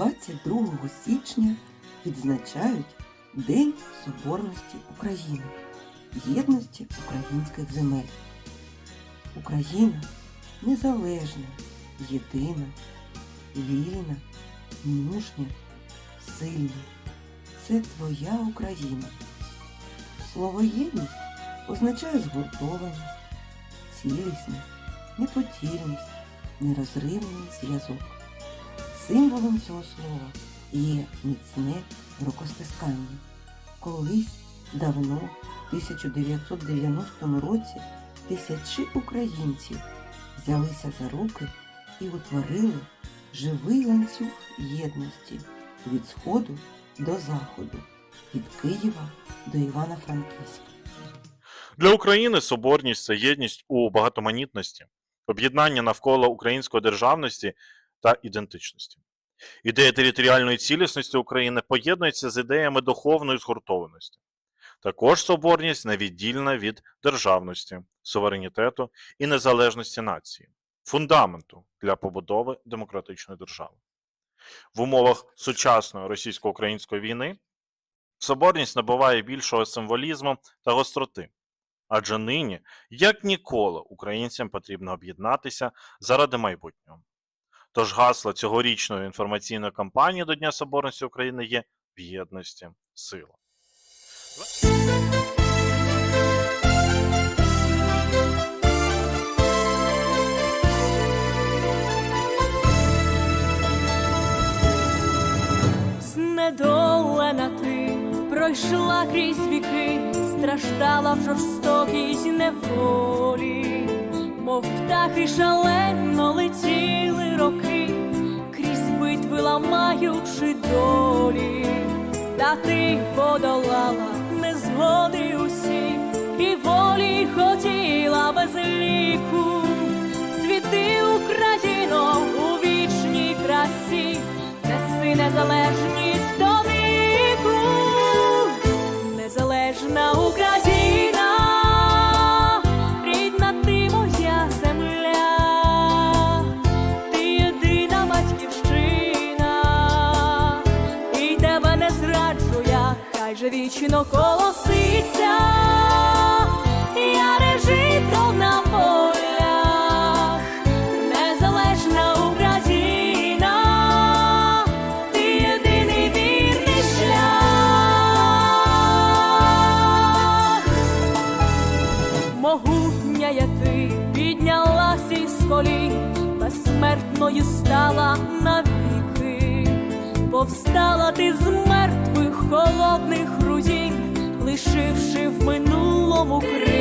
22 січня відзначають День Соборності України, єдності українських земель. Україна незалежна, єдина, вільна, мужня, сильна. Це твоя Україна. Слово єдність означає згуртованість, цілісність, неподільність, нерозривний зв'язок. Символом цього слова є міцне рукостискання. Колись давно, в 1990 році, тисячі українців взялися за руки і утворили живий ланцюг єдності від сходу до заходу, від Києва до Івано-Франківська. Для України соборність це єдність у багатоманітності, об'єднання навколо української державності та ідентичності. Ідея територіальної цілісності України поєднується з ідеями духовної згуртованості. Також соборність невіддільна від державності, суверенітету і незалежності нації, фундаменту для побудови демократичної держави. В умовах сучасної російсько-української війни соборність набуває більшого символізму та гостроти. Адже нині, як ніколи, українцям потрібно об'єднатися заради майбутнього. Тож гасло цьогорічної інформаційної кампанії до Дня Соборності України є в єдності сила. Знедолена ти пройшла крізь віки, страждала в жорстокій неволі, мов птахи шалено летіли роки, крізь битви ламаючи долі, та ти подолала незгоди усі, і волі хотіла без ліку. Світи Україно у вічній красі, неси незалежність же вічно колоситься, я режито на полях, незалежна Україна, ти єдиний вірний шлях. Могутня я ти піднялась із колін, безсмертною стала навіки, повстала ти з мертвих холодних руїн, лишивши в минулому крики.